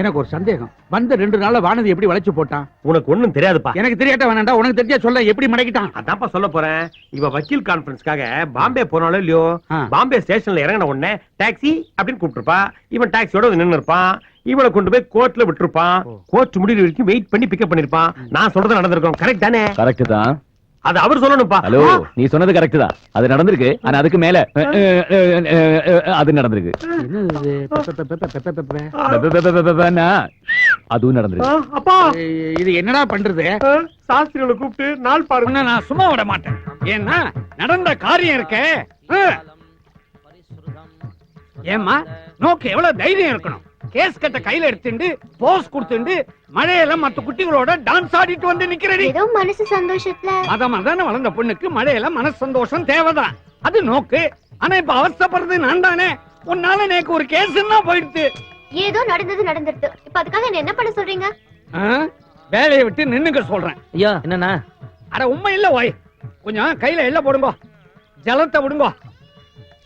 எனக்கு ஒரு சந்தேகம். வந்த ரெண்டு நாள்ல வானதி எப்படி வளைச்சு போட்டான் உனக்கு ஒண்ணும் தெரியாதுப்பா. எனக்கு தெரியாட்ட வேணாண்டா உனக்கு தெரிஞ்சா சொல்ல எப்படி மடக்கிட்டான்? அதான்ப்பா சொல்ல போறேன். இவ வக்கீல் கான்பரன்ஸ்க்காக பாம்பே போனாலும் இல்லையோ. பாம்பே ஸ்டேஷன்ல இறங்கின உடனே டாக்ஸி அப்படின்னு கூப்பிட்டுருப்பான் இவன் டாக்ஸியோட நின்னு இருப்பான் இவனை கொண்டு போய் கோர்ட்ல விட்டுருப்பான். கோர்ட் முடிவு வரைக்கும் வெயிட் பண்ணி பிக்கப் பண்ணிருப்பான். நான் சொல்றது நடந்திருக்கும். கரெக்ட் தானே? கரெக்ட் தான். அது அவர் சொல்லணும்ப்பா ஹலோ நீ சொன்னது கரெக்ட் தான். அது நடந்திருக்கு. ஆனா அதுக்கு மேல அது நடந்திருக்கு. அதுவும் நடந்திருக்கு. அப்பா. இது என்னடா பண்றது? சாஸ்திரிகளை கூப்பிட்டு நாள் பாருங்க நான் சும்மா விட மாட்டேன். ஏன்னா நடந்த காரியம் இருக்க. ஏம்மா நோக்கு எவ்வளவு தைரியம் இருக்கணும்? கேஸ் கட்ட கையில எடுத்துண்டு போஸ் கொடுத்துண்டு மழையில மத்த குட்டிகளோட டான்ஸ் ஆடிட்டு வந்து நிக்கிறடி. ஏதோ மனசு சந்தோஷத்துல. மத மதன வளர்ந்த பொண்ணுக்கு மழையில மனசு சந்தோஷம் தேவைதான். அது நோக்கு. ஆனா இப்ப அவஸ்தைப்படுறது நான் தானே. உன்னால நேக்கு ஒரு கேஸ்ன்னா போயிடுத்து. ஏதோ நடந்தது நடந்துருது இப்ப அதுக்காக என்ன என்ன பண்ண சொல்றீங்க? ஆ? வேலையை விட்டு நின்னுக்க சொல்றேன். ஐயா என்னண்ணா? அட உண்மை இல்ல ஓய் கொஞ்சம் கையில எள்ள போடுங்க. ஜலத்தை விடுங்க.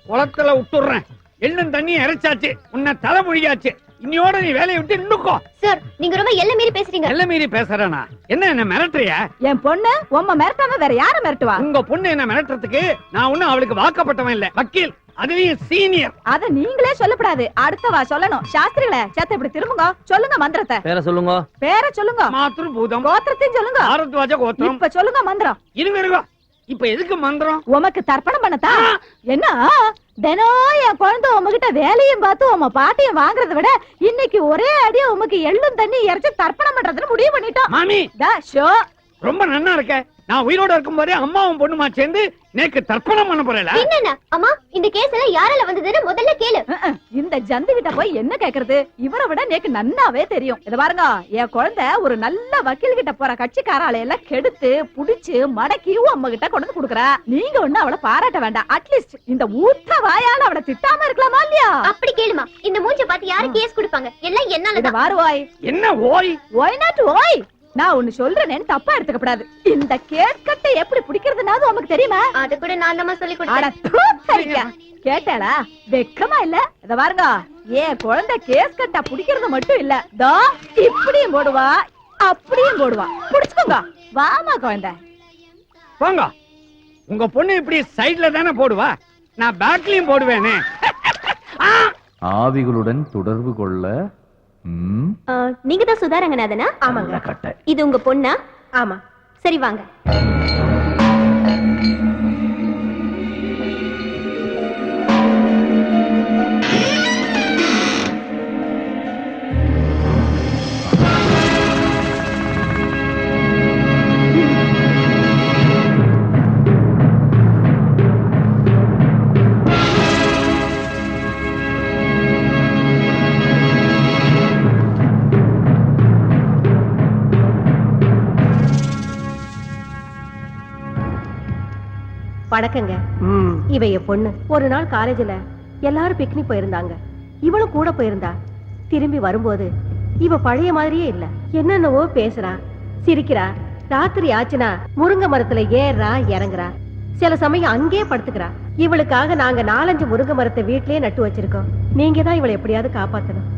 குளத்துல விட்டுடுறேன். எள்ளும் தண்ணி இறைச்சாச்சு. உன்னை தலை முழியாச்சு இன்னையோட நீ வேலையை விட்டு நின்னுக்கோ. சார் நீங்க ரொம்ப எல்ல மீறி பேசுறீங்க. எல்ல மீறி பேசுறேனா? என்ன என்ன மிரட்டுறிய? என் பொண்ணு உம்ம மிரட்டாம வேற யார மிரட்டுவா? உங்க பொண்ணு என்ன மிரட்டுறதுக்கு நான் ஒண்ணும் அவளுக்கு வாக்கப்பட்டவன் இல்ல. வக்கீல் அதுலயும் சீனியர். அத நீங்களே சொல்லக்கூடாது அடுத்தவா சொல்லணும். சாஸ்திரிகளே சேத்த இப்படி திரும்புங்க. சொல்லுங்க மந்திரத்தை. பேர சொல்லுங்க. பேர சொல்லுங்க. மாத்திரு பூதம் கோத்திரத்தையும் சொல்லுங்க. பாரத்வாஜ கோத்திரம். இப்ப சொல்லுங்க மந்திரம். இருங்க இருங்க. இப்ப எதுக்கு மந்திரம்? உமக்கு தர்ப்பணம் பண்ணத்தா என்ன? தினம் என் குழந்தை உமகிட்ட வேலையும் பார்த்து உம பாட்டையும் வாங்குறத விட இன்னைக்கு ஒரே அடியா உமக்கு எள்ளும் தண்ணி இறைச்சு தர்ப்பணம் பண்றதுன்னு முடிவு பண்ணிட்டோம். மாமி! தா, ஷோ! ரொம்ப நன்னா இருக்க. நான் உயிரோட இருக்கும் போதே அம்மாவும் பொண்ணுமா சேர்ந்து நேக்கு தர்ப்பணம் பண்ண போறல. என்னண்ணா அம்மா இந்த கேஸ் எல்லாம் யாரால வந்ததுன்னு முதல்ல கேளு. இந்த ஜந்து கிட்ட போய் என்ன கேக்குறது? இவரை விட நேக்கு நன்னாவே தெரியும். இத பாருங்க என் குழந்தை ஒரு நல்ல வக்கீல் கிட்ட போற கட்சிக்காரால எல்லாம் கெடுத்து புடிச்சு மடக்கி உம்ம கிட்ட கொண்டு கொடுக்குறா. நீங்க ஒண்ணு அவளை பாராட்ட வேண்டாம். அட்லீஸ்ட் இந்த ஊத்த வாயால அவளை திட்டாம இருக்கலாமா இல்லையா? அப்படி கேளுமா. இந்த மூஞ்ச பார்த்து யாரு கேஸ் கொடுப்பாங்க? எல்லாம் இத என்னாலதான் வாருவாய் என்ன ஓய்? ஒய் நாட் ஒய் நான் ஒண்ணு சொல்றேன்னு தப்பா எடுத்துக்கப்படாது. இந்த கேஸ் கட்டை எப்படி பிடிக்கிறதுனாவது உனக்கு தெரியுமா? அது கூட நான் தான் சொல்லி கொடுத்தேன். தூ, சரிக்கா. கேட்டாளா? வெக்கமா இல்ல? இத பாருங்க. ஏன் குழந்தை கேஸ் கட்டா பிடிக்கிறது மட்டும் இல்ல. தோ இப்படியும் போடுவா அப்படியும் போடுவா. புடிச்சுக்கோங்க. வாமா குழந்தை. போங்க. உங்க பொண்ணு இப்படி சைடுல தானே போடுவா? நான் பேக்லயும் போடுவேனே. ஆ! ஆவிகளுடன் தொடர்பு கொள்ள நீங்க தான் சுதாரங்கநாதனா? நல்ல கட்டை இது உங்க பொண்ணா? ஆமா. சரி வாங்க. வணக்கங்க. இவ என் பொண்ணு. ஒரு நாள் காலேஜ்ல எல்லாரும் பிக்னிக் போயிருந்தாங்க. இவளும் கூட போயிருந்தா. திரும்பி வரும்போது இவ பழைய மாதிரியே இல்ல. என்னென்னவோ பேசுறா. சிரிக்கிறா. ராத்திரி ஆச்சுனா முருங்கை மரத்துல ஏறா இறங்குறா. சில சமயம் அங்கேயே படுத்துக்கிறா. இவளுக்காக நாங்க நாலஞ்சு முருங்கை மரத்தை வீட்லயே நட்டு வச்சிருக்கோம். நீங்க தான் இவளை எப்படியாவது காப்பாத்தணும்.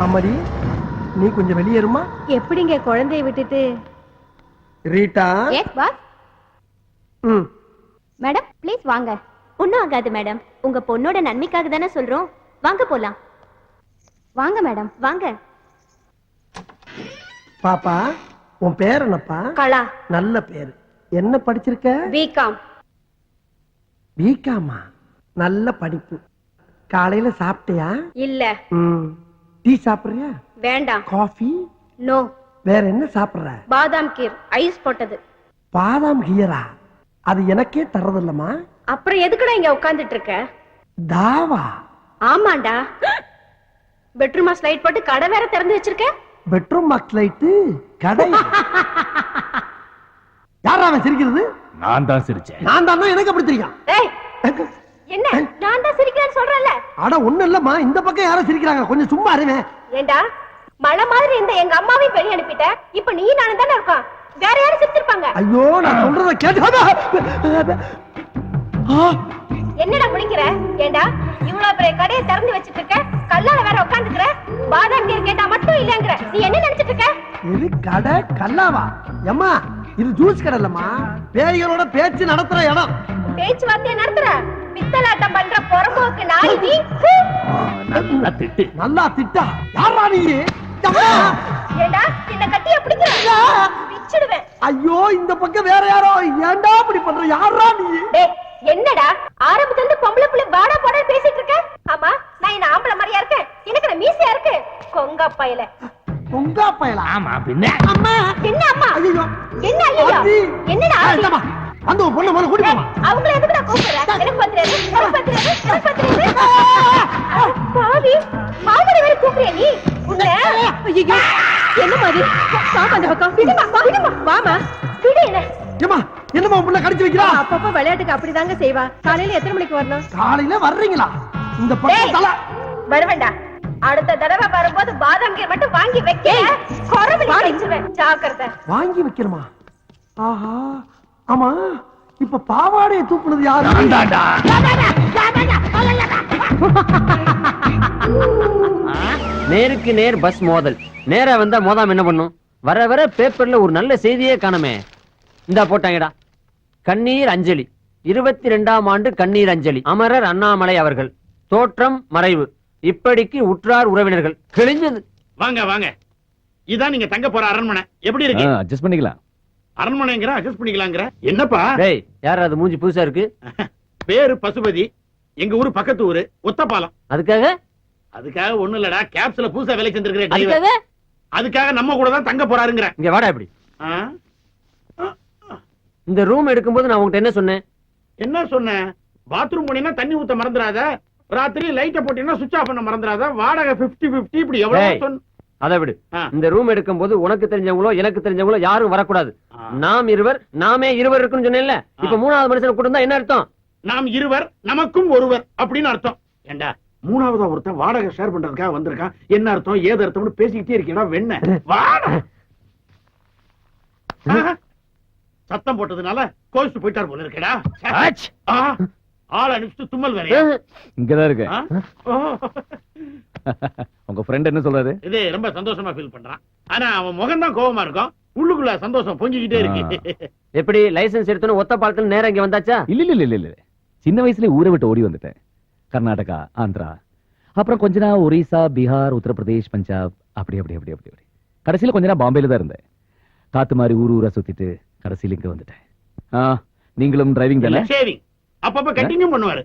அம்மாடி நீ கொஞ்சம் வெளியேறுமா? எப்படிங்க குழந்தைய விட்டுட்டு? ரீட்டா? எஸ் பாஸ் ம். மேடம் ப்ளீஸ் வாங்க. ஒன்றும் ஆகாது மேடம் உங்க பொண்ணோட நன்மைக்காக தானே சொல்றோம். வாங்க போலாம். வாங்க மேடம் வாங்க. பாப்பா உன் பேர் என்னப்பா? கலா. நல்ல பேர். என்ன படிச்சிருக்க? பிகாம் பிகாமா நல்ல படிப்பு. காலையில சாப்பிட்டியா? இல்ல. ம். டீ சாப்பிடுறியா? வேண்டாம். காஃபி நோ வேற என்ன சாப்பிடுற? பாதாம் கீர் ஐஸ் போட்டது. பாதாம் கீரா? அது எனக்கே தரதில்லம்மா அப்புறம் எதுக்குடா இங்க உட்கார்ந்துட்டு இருக்க தாவா. ஆமாண்டா. பெட்ரூமா ஸ்லைட் போட்டு கடை வேற திறந்து வச்சிருக்க? பெட்ரூம் பாக்ஸ் லைட்டு கடை. யாரா அவன் சிரிக்கிறது? நான் தான் சிரிச்சேன். நான் தான்? எனக்கு அப்படி தெரியும். ஏய். என்ன? நான் தான் சிரிக்கிறேன்னு சொல்றேன்ல? அட ஒண்ணு இல்லம்மா. இந்த பக்கம் யாரும் சிரிக்கிறாங்க. கொஞ்சம் சும்மா அறிவேன் ஏண்டா? மழை மாதிரி இருந்த எங்க அம்மாவையும் வெளிய அனுப்பிட்ட. இப்ப நீ நானும் தானே இருக்கோம். வேற யாரும் சிரிச்சிருப்பாங்க. ஐயோ நான் சொல்றத கேட்டு என்னடா முடிக்கிற ஏண்டா இவ்வளவு பெரிய கடையை திறந்து வச்சிட்டு இருக்க கல்லால வேற உட்காந்துக்கிற பாதாம் கீர் கேட்டா மட்டும் இல்லங்கிற நீ என்ன நினைச்சிட்டு இருக்க? இது கடை கல்லாவா? எம்மா இது ஜூஸ் கடை இல்லம்மா பேய்களோட பேச்சு நடத்துற இடம். பேச்சுவார்த்தையை நடத்துற? பித்தலாட்டம் பண்ற புறம்போக்கு நாய் நீ? நல்லா திட்டு நல்லா திட்டா? யாரா நீ! ஏண்டா என்ன கட்டிய பிடிக்கிற பிச்சிடுவேன். ஐயோ இந்த பக்கம் வேற யாரோ? ஏன்டா இப்படி பண்ற? யாரா நீ? டேய் என்னடா? ஆரம்பத்துல இருந்து பொம்பளை புள்ளை வாடா போடா பேசிட்டு இருக்க? ஆமா நான் என்ன ஆம்பளை மாதிரியா இருக்கேன்? எனக்கு நான் மீசையா இருக்கு? கொங்க பையல உங்க பயலா ஆமா பின்ன. அம்மா என்ன அம்மா? ஐயோ என்ன ஐயோ. என்னடா வந்து ஒரு பொண்ணு டேய், போமா அவங்கள எதுக்கு நான் கூப்பிடுறேன்? எனக்கு பத்துறது எனக்கு பாவி மாமடி வேற கூப்பிடுறியா நீ? உன்னை? ஐயோ என்ன மாதிரி பாப்பா அந்த பக்கம். விடுமா விடுமா வாமா விடு என்ன? ஏமா என்னம்மா உன் புள்ள கடிச்சு வைக்கிறா? அப்பப்ப விளையாட்டுக்கு அப்படிதாங்க செய்வா. காலையில எத்தனை மணிக்கு வரணும்? காலையில வர்றீங்களா? இந்த பக்கம் தலை. அடுத்த தடவை வரும்போது பாதாம் கீர் மட்டும் வாங்கி வைக்க ஜாக்கிரதை. வாங்கி வைக்கணுமா? ஆஹா. ஆமா இப்ப பாவாடையை தூக்குனது யாரு? நேருக்கு நேர் பஸ் மோதல். நேரா வந்தா மோதாம என்ன பண்ணும்? வர வர பேப்பர்ல ஒரு நல்ல செய்தியே காணுமே. இந்தா போட்டாங்கடா. கண்ணீர் அஞ்சலி. இருபத்தி ரெண்டாம் ஆண்டு கண்ணீர் அஞ்சலி. அமரர் அண்ணாமலை அவர்கள். தோற்றம் மறைவு. இப்படிக்கு உற்றார் உறவினர்கள். கிழிஞ்சது. வாங்க வாங்க. இதான் நீங்க தங்க போற அரண்மனை. எப்படி இருக்கு? அட்ஜஸ்ட் பண்ணிக்கலாம். அரண்மனைங்கிற அட்ஜஸ்ட் பண்ணிக்கலாங்கிற. என்னப்பா? டேய் யார் அது மூஞ்சி புதுசா இருக்கு? பேரு பசுபதி எங்க ஊரு பக்கத்து ஊரு ஒத்தப்பாலம் அதுக்காக? அதுக்காக ஒண்ணு இல்லடா கேப்ஸ்ல புதுசா வேலை செஞ்சிருக்கிற டிரைவர் அதுக்காக? அதுக்காக நம்ம கூட தான் தங்க போறாருங்கிற. இங்க வாடா இப்படி? இந்த ரூம் எடுக்கும்போது நான் உங்ககிட்ட என்ன சொன்னேன்? என்ன சொன்னேன்? பாத்ரூம் போனீங்கன்னா தண்ணி ஊத்த மறந்துடாத. ராத்திரி லைட்ட போட்டீங்கன்னா சுவிட்ச் ஆஃப் பண்ண மறந்துடாத. வாடகை 50 50 இப்படி எவ்வளவு அதை விடு. இந்த ரூம் எடுக்கும்போது உனக்கு தெரிஞ்சவங்களோ எனக்கு தெரிஞ்சவங்களோ யாரும் வரக்கூடாது. நாம் இருவர் நாமே இருவர் இருக்குன்னு சொன்னேன்ல. இப்ப மூணாவது மனுஷனை கூட்டம் என்ன அர்த்தம்? நாம் இருவர் நமக்கும் ஒருவர் அப்படின்னு அர்த்தம். ஏண்டா மூணாவதா ஒருத்தன் வாடகை ஷேர் பண்றதுக்காக வந்திருக்கான். என்ன அர்த்தம்? ஏது அர்த்தம்னு பேசிக்கிட்டே இருக்கீடா வெண்ண. சத்தம் போட்டதுனால கோவிச்சு போயிட்டார் போல இருக்கடா! ஆள் அனுப்பிச்சு தும்மல் வேறையா? இங்கதான்? ஓ. உங்க ஃப்ரெண்ட் என்ன சொல்றாரு? இது ரொம்ப சந்தோஷமா ஃபீல் பண்றான். ஆனா அவன் முகம் தான் கோவமா இருக்கும். உள்ளுக்குள்ள சந்தோஷம் பொங்கிக்கிட்டே இருக்கு. எப்படி லைசென்ஸ் எடுத்தோன்னு ஒத்த பாலத்துல நேரம் இங்க வந்தாச்சா? இல்ல இல்ல இல்ல இல்ல. சின்ன வயசுல ஊரை விட்டு ஓடி வந்துட்டேன். கர்நாடகா ஆந்திரா. அப்புறம் கொஞ்ச நாள் ஒரிசா பீகார் உத்தரப்பிரதேஷ் பஞ்சாப். அப்படி அப்படி அப்படி அப்படி அப்படி. கடைசியில கொஞ்ச நாள் பாம்பேல தான் இருந்தேன். காத்து மாதிரி ஊர் ஊரா சுத்திட்டு கடைசியில இங்க வந்துட்டேன். ஆ, நீங்களும் டிரைவிங் தானே? ஷேவிங் அப்பப்ப கட்டிங்கும் பண்ணுவாரு.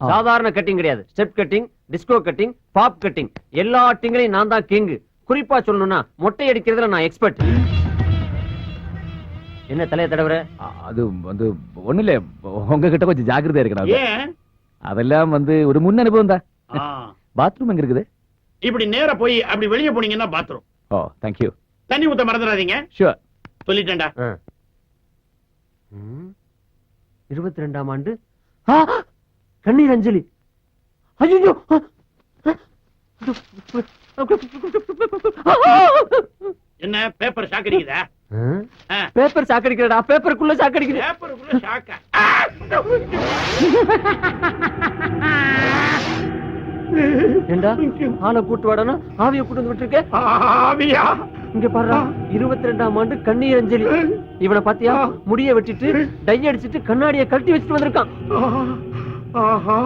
சாதாரண கட்டிங் கிடையாது. Step cutting disco cutting pop cutting எல்லா கட்டிங்லயும் நான் தான் கிங் குறிப்பா சொல்லணும்னா மொட்டை அடிக்கிறதுல நான் எக்ஸ்பர்ட் என்ன தலைய தடவுற? அது வந்து ஒண்ணு இல்ல உங்ககிட்ட கொஞ்சம் ஜாக்கிரதையா இருக்கணும் அதெல்லாம் வந்து ஒரு முன் அனுபவம் தான். ஆ. பாத்ரூம் எங்க இருக்குது? இப்படி நேரா போய் அப்படி வெளிய போனீங்கன்னா பாத்ரூம் ஓ தேங்க்யூ தண்ணி ஊத்த மறந்துடாதீங்க. ஷூர் சொல்லிட்டேன்டா. இருபத்தி ரெண்டாம் ஆண்டு! கண்ணீர் அஞ்சலி. ஐயோ என்ன பேப்பர் ஆ. பேப்பர் சாக்கடிக்கிறடா பேப்பருக்குள்ள சாக்கடிக்குது பேப்பருக்குள்ள ஷாக்கா ஏண்டா ஆளை கூட்டு வாடானா? ஆவிய கூட்டு வந்து விட்டுருக்க? ஆவியா? இங்க பாருடா இருபத்தி ரெண்டாம் ஆண்டு கண்ணீர் அஞ்சலி. இவனை பாத்தியா? முடிய வெட்டிட்டு டை அடிச்சிட்டு கண்ணாடிய கழட்டி வச்சுட்டு வந்திருக்கான். ஆஹா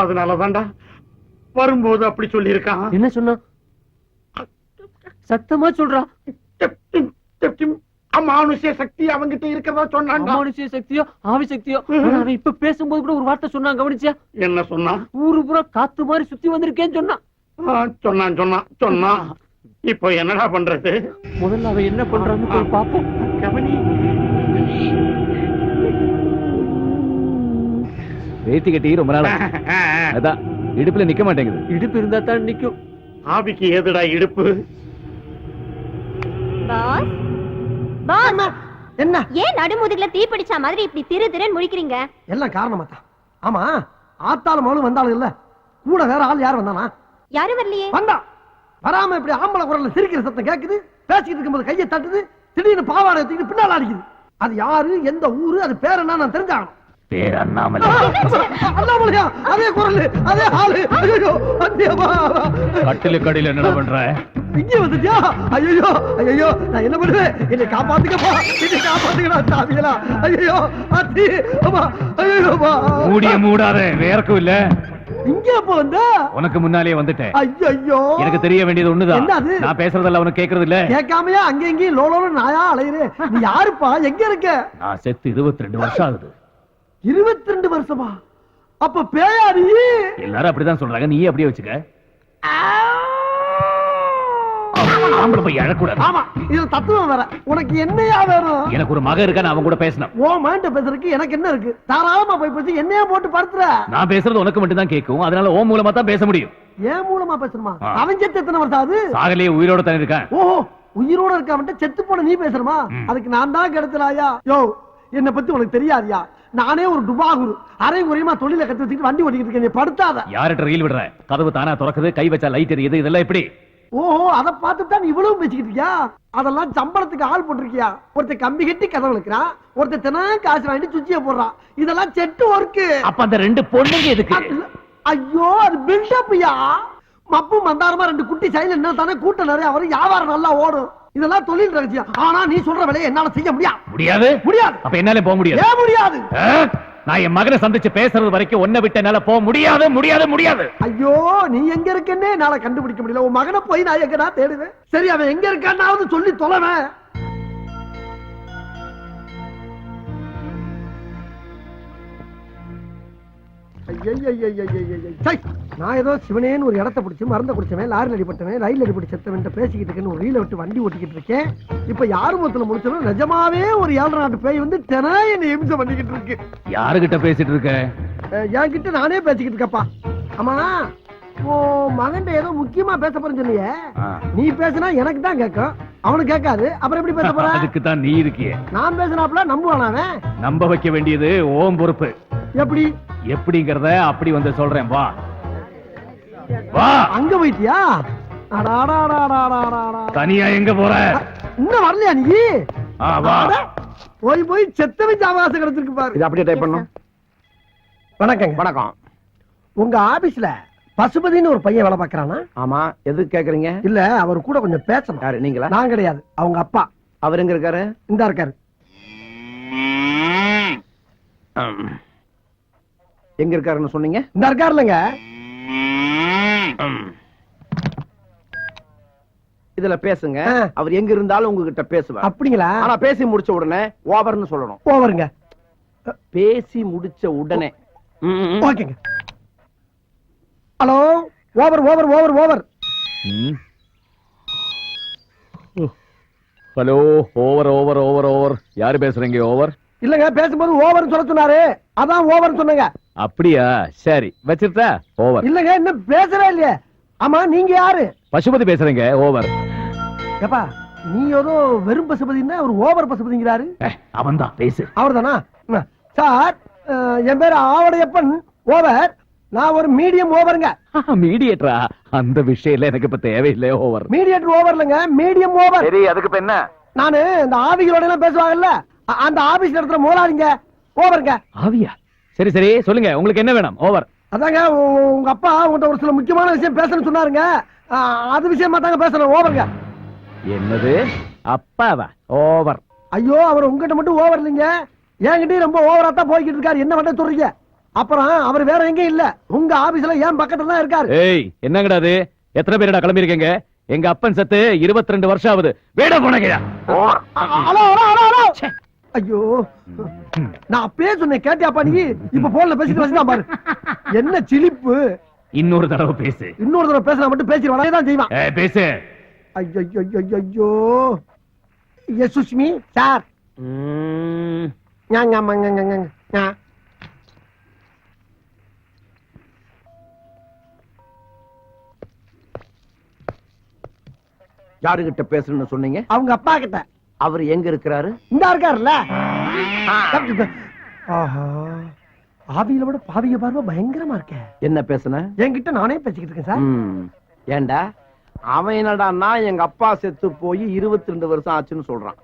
அதனால தான்டா வரும்போது அப்படி சொல்லியிருக்கான். என்ன சொன்னா? சத்தமா சொல்றா. அமானுஷ்ய சக்தி அவங்கிட்ட இருக்கிறதா சொன்னான்டா. அமானுஷ்ய சக்தியோ ஆவி சக்தியோ? அவன் இப்ப பேசும்போது கூட ஒரு வார்த்தை சொன்னான் கவனிச்சியா? என்ன சொன்னான் ஊரு பூரா காத்து மாதிரி சுத்தி வந்திருக்கேன்னு சொன்னான் சொன்னான் சொன்னான் சொன்னான். இப்போ என்னடா பண்றது? முதல்ல அவன் என்ன பண்றான்னு போய் பாப்போம் கவனி வேட்டி கட்டி ரொம்ப நாளா. அதான் இடுப்புல நிக்க மாட்டேங்குது. இடுப்பு இருந்தா தான் நிக்கும். ஆவிக்கு ஏதுடா இடுப்பு? பாஸ்? பாஸ்! என்ன? ஏன் நடுமுதுகுல தீ பிடிச்ச மாதிரி இப்படி திரு திருன்னு முழிக்கிறீங்க? எல்லாம் காரணமா தான் ஆமா ஆத்தாள் மகளும் வந்தாலும் இல்ல. கூட வேற ஆள் யார் வந்தானா? யாரும் வரலையே? வந்தா. வராம இப்படி ஆம்பளை குரல்ல சிரிக்கிற சத்தம் கேக்குது பேசிக்கிட்டு இருக்கும்போது கையை தட்டுது திடீர்னு பாவாடை தூக்கிட்டு பின்னால அடிக்குது. அது யாரு எந்த ஊரு அது பேர் என்ன நான் தெரிஞ்சாகணும். பேர் அண்ணாமலை. அண்ணாமலையா? அதே குரல் அதே ஆளு. ஐயோ அந்தியமா கட்டில கடையில என்ன பண்ற? இங்க வந்துட்டியா? ஐயோ ஐயோ நான் என்ன பண்ணுவேன்? என்னை காப்பாத்துக்கப்பா என்னை காப்பாத்துக்கடா சாமிகளா. ஐயோ அத்தி அம்மா ஐயோப்பா மூடிய மூடாத வேறக்கும் இல்ல. இங்க எப்ப வந்த? உனக்கு முன்னாலே வந்துட்டேன். ஐயோ எனக்கு தெரிய வேண்டியது ஒண்ணுதான்? நான் பேசுறதெல்லாம் உனக்கு கேக்குறது இல்ல. கேட்காமையா? அங்க இங்கேயும் லோலோல நாயா அலையுறேன் நீ யாருப்பா? எங்க இருக்க? நான் செத்து இருபத்தி ரெண்டு வருஷம் ஆகுது. இருபத்தி ரெண்டு வருஷமா? அப்ப பேயா நீ எல்லாரும் அப்படிதான் சொல்றாங்க. நீ அப்படியே வச்சுக்க. ஆம்பளை போய் அழக்கூடாது. ஆமா இதுல தத்துவம் வேற. உனக்கு என்னையா வேணும்? எனக்கு ஒரு மக இருக்கா? நான் அவன் கூட பேசணும். ஓ மைண்ட பேசுறதுக்கு எனக்கு என்ன இருக்கு? தாராளமா போய் பேசி என்னையா போட்டு படுத்துற? நான் பேசுறது உனக்கு மட்டும் தான் கேட்கும். அதனால ஓ மூலமா தான் பேச முடியும். ஏன் மூலமா பேசணுமா. அவன் செத்து எத்தனை வருஷம் ஆகுது? உயிரோட தானே இருக்கேன். ஓஹோ உயிரோட இருக்காமட்ட செத்து போன நீ பேசுறமா. அதுக்கு நான் தான் கெடுத்தலாயா? யோ என்ன பத்தி உனக்கு தெரியாதியா? நானே ஒரு டுபாகுரு. அரை குறையமா தொழில கத்து வச்சுக்கிட்டு வண்டி ஓட்டிக்கிட்டு இருக்கேன் படுத்தாத. யார்கிட்ட ரீல் விடுற? கதவு தானா திறக்குது கை வச்சா லைட் எரியுது இதெல்லாம் எப்படி? ஓஹோ அத பார்த்துட்டு தான் இவ்வளவு பேசிக்கிட்டு இருக்கியா? அதெல்லாம் சம்பளத்துக்கு ஆள் போட்டிருக்கியா? ஒருத்தன் கம்பி கட்டி கதவு இழுக்கிறான் ஒருத்தன் தினம் காசு வாங்கிட்டு சுச்சிய போடுறான். இதெல்லாம் செட்டு ஒர்க்கு. அப்ப அந்த ரெண்டு பொண்ணுங்க எதுக்கு? ஐயோ அது பில்டப்யா மப்பு மந்தாரமா ரெண்டு குட்டி சைல என்ன தானே கூட்டம் நிறைய வரும் வியாபாரம் நல்லா ஓடும். இதெல்லாம் தொழில் ரகசியம். ஆனா நீ சொல்ற வேலையை என்னால செய்ய முடியாது முடியாது? முடியாது. அப்ப என்னால போக முடியாது. ஏன் முடியாது? நான் என் மகனை சந்திச்சு பேசுறது வரைக்கும் ஒன்ன விட்டு என்னால போக முடியாது முடியாது முடியாது. ஐயோ நீ எங்க இருக்கன்னே என்னால கண்டுபிடிக்க முடியல. உன் மகனை போய் நான் எங்கடா தேடுவேன்? சரி அவன் எங்க இருக்கான்னாவது சொல்லி தொலைவேன். நான் ஏதோ சிவனேன்னு ஒரு இடத்த பிடிச்சி மருந்த குடிச்சவன் லாரில் அடிபட்டவன் ரயில் அடிபட்டு செத்தவன் பேசிக்கிட்டு இருக்கேன்னு ஒரு ரீல விட்டு வண்டி ஓட்டிக்கிட்டு இருக்கேன் இப்ப யார் மொத்தத்துல முடிச்சவன் நிஜமாவே ஒரு ஏழரை நாட்டு பேய் வந்து தினம் என்னை இம்சம் பண்ணிக்கிட்டு இருக்கு யாருகிட்ட பேசிட்டு இருக்க என் என்கிட்ட நானே பேசிக்கிட்டு இருக்கப்பா ஆமா ஓ மகன் ஏதோ முக்கியமா பேச போறேன்னு சொன்னியே நீ பேசினா எனக்கு தான் கேட்கும் அவனுக்கு கேட்காது அப்புறம் எப்படி பேச போற அதுக்கு தான் நீ இருக்கியே நான் பேசினாப்ல நம்புவானா அவன் நம்ப வைக்க வேண்டியது ஓம் பொறுப்பு எப்படி? எப்படிங்கறத அப்படி வந்து சொல்றேன் வா. வா. அங்க போயிட்டியா. தனியா எங்க போற? இன்னும் வரலையா நீ? போய் போய் செத்தவன் அவகாசம் கிடைச்சிருக்கு பாரு. இது அப்படியே டைப் பண்ணும். வணக்கங்க. வணக்கம். உங்க ஆபீஸ்ல பசுபதினு ஒரு பையன் வேலை பாக்குறானா ஆமா எதுக்கு கேக்குறீங்க? இல்ல அவர் கூட கொஞ்சம் பேசணும். யாரு நீங்களா? நான் கிடையாது அவங்க அப்பா. அவர் எங்க இருக்காரு? இந்த இருக்காரு. எங்க இருக்காருன்னு சொன்னீங்க? இந்த இருக்காருலங்க. இதுல பேசுங்க. அவர் எங்க இருந்தாலும் உங்ககிட்ட பேசுவார். அப்படிங்களா? ஆனா பேசி முடிச்ச உடனே ஓவர்னு சொல்லணும். ஓவருங்க. பேசி முடிச்ச உடனே. ஓகேங்க. Hello? Over over over over. Hello over over over over. யாரு பேசுறீங்க ஓவர்? இல்லங்க பேசும்போது ஓவர்னு சொல்ல சொன்னாரு. அதான் ஓவர்னு சொன்னங்க. அப்படியா? சரி வச்சிருட்டா ஓவர் இல்லங்க இன்னும் பேசவே இல்லையே. ஆமா நீங்க யாரு? பசுபதி பேசுறீங்க ஓவர் ஏப்பா நீ ஏதோ வெறும் பசுபதினா ஒரு ஓவர் பசுபதிங்கிறாரு. அவன் தான் பேசு. அவர்தானா? ம். சார் என் பேரு ஆவடையப்பன் ஓவர் நான் ஒரு மீடியம் ஓவருங்க மீடியேட்டரா அந்த விஷயம்ல எனக்கு இப்ப தேவையில்லை ஓவர் மீடியேட்டர் ஓவர்லங்க மீடியம் ஓவர் சரி அதுக்கு இப்ப என்ன? நானு இந்த ஆவிகளோட எல்லாம் பேசுவாங்கல்ல? அந்த ஆபீஸ் இடத்துல முதலாளிங்க ஓவருங்க ஆவியா? சரி சரி சொல்லுங்க உங்களுக்கு என்ன வேணும்? ஓவர் அதாங்க உங்க அப்பா உங்கள்கிட்ட ஒரு சில முக்கியமான விஷயம் பேசணும்னு சொன்னாருங்க. அது விஷயமா தாங்க பேசணும் ஓவருங்க என்னது? அப்பாவா? ஓவர் ஐயோ அவர் உங்ககிட்ட மட்டும் ஓவர் இல்லைங்க. என்கிட்டயும் ரொம்ப ஓவரா தான் போய்கிட்டு இருக்காரு. என்ன பண்ண சொல்றீங்க? அப்புறம் அவர் வேற எங்கேயும் இல்ல. உங்க ஆபீஸ்ல ஏன் பக்கத்துல தான் இருக்காரு. ஏய் என்னங்கடா அது? எத்தனை பேருடா கிளம்பி இருக்கீங்க எங்க அப்பன் சத்து 22 வருஷம் ஆகுது. வேட போனகையா ஐயோ. நான் அப்பயே சொன்னேன் கேட்டியாப்பா நீ? இப்ப போன்ல பேசிட்டு வச்சுதான் பாரு. என்ன சிலிப்பு? இன்னொரு தடவை பேசு. இன்னொரு தடவை பேசினா மட்டும் பேசிடுவான் தான் செய்வான். ஏய், பேசு. ஐயோ ஐயோ எஸ் சுஷ்மி சார். ஞாங்க ஞாங்க யாருகிட்ட பேசணும்னு சொன்னீங்க? அவங்க அப்பா கிட்ட. அவர் எங்க இருக்கிறாரு? இந்த இருக்காருல்ல. ஆஹா. ஆவியில விட பாவிய பார்வை பயங்கரமா இருக்க. என்ன பேசுன? என்கிட்ட நானே பேசிக்கிட்டு இருக்கேன் சார். ஏண்டா? அவன் என்னடான்னா எங்க அப்பா செத்து போய் இருபத்தி ரெண்டு வருஷம் ஆச்சுன்னு சொல்றான்.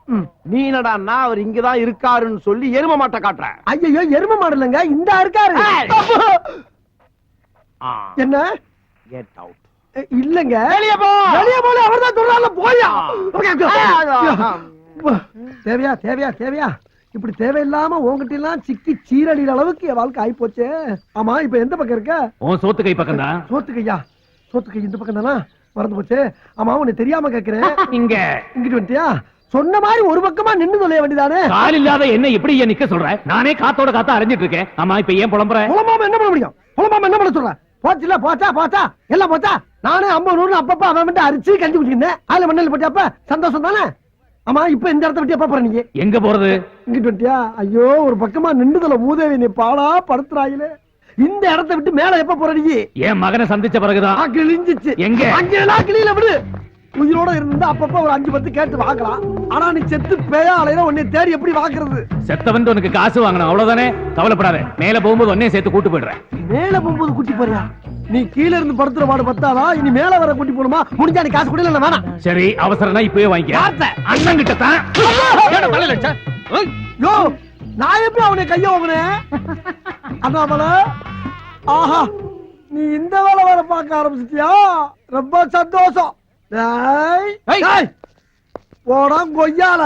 நீ என்னடான்னா அவர் இங்கதான் இருக்காருன்னு சொல்லி எரும மாட்டை காட்டுற? ஐயோ எரும மாடலங்க இந்த இருக்காரு. என்ன? கெட் அவுட் இல்லங்க. வெளியே போ! வெளிய போல அவர்தான் சொல்றாருல போயா. தேவையா தேவையா தேவையா? இப்படி தேவையில்லாம உங்ககிட்ட எல்லாம் சிக்கி சீரழிகிற அளவுக்கு என் வாழ்க்கை ஆயிப்போச்சே. ஆமா இப்ப எந்த பக்கம் இருக்க? உன் சோத்து கை பக்கம் தான் சோத்துக்கையா? சோத்துக்கை இந்த பக்கம் தானா மறந்து போச்சு. ஆமா உன்னை தெரியாம கேக்குறேன். இங்க. இங்கிட்டு வந்துட்டியா? சொன்ன மாதிரி ஒரு பக்கமா நின்னு தொலைய வேண்டியதானே? கால் இல்லாத என்ன எப்படி ஏன் நிக்க சொல்ற? நானே காத்தோட காத்தா அரைஞ்சிட்டு இருக்கேன். ஆமா இப்ப ஏன் புலம்புற? புலம்பாம என்ன பண்ண முடியும்? புலம்பாம என்ன பண்ண சொல்ற? போச்சுல போச்சா போச்சா? எல்லாம் போச்சா? நானே ஐம்பது நூறு அப்பப்ப அவன் மட்டும் அரிச்சு கஞ்சி குடிச்சிருந்தேன் அதுல மண்ணல் போட்டியாப்ப? சந்தோஷம் தானே? ஆமா இப்ப இந்த இடத்த விட்டு எப்ப போற நீங்க? எங்க போறது? இங்கிட்டு வந்துட்டியா? ஐயோ ஒரு பக்கமா நின்றுதல மூதேவி நீ பாடா படுத்துறாயிலே. இந்த இடத்த விட்டு மேல எப்ப போற நீ? என் மகனை சந்திச்ச பிறகுதான். கிழிஞ்சிச்சு. எங்க? அங்கெல்லாம் கிளியில விடு. உயிரோட இருந்தா அப்பப்ப ஒரு அஞ்சு பத்து கேட்டு வாங்கலாம். ஆனா நீ செத்து பேயா அலையில உன்னை தேடி எப்படி வாக்குறது? செத்தவன் உனக்கு காசு வாங்கணும். அவ்வளவுதானே? கவலைப்படாத. மேல போகும்போது உடனே சேர்த்து கூட்டு போயிடுறேன். மேல போகும்போது குட்டி போறியா? நீ கீழ இருந்து படுத்துற பாடு பத்தாதா? இனி மேல வர குட்டி போடுமா முடிஞ்சா நீ காசு கூட இல்ல வேணாம். சரி அவசரம்னா இப்பவே வாங்கிக்க. அண்ணன் கிட்ட தான். தலையில யோ நான் எப்படி அவனை கைய வாங்கினேன் அண்ணாமலை ஆஹா நீ இந்த வேலை வேற பார்க்க ஆரம்பிச்சிட்டியா? ரொம்ப சந்தோஷம். போடா கொய்யால.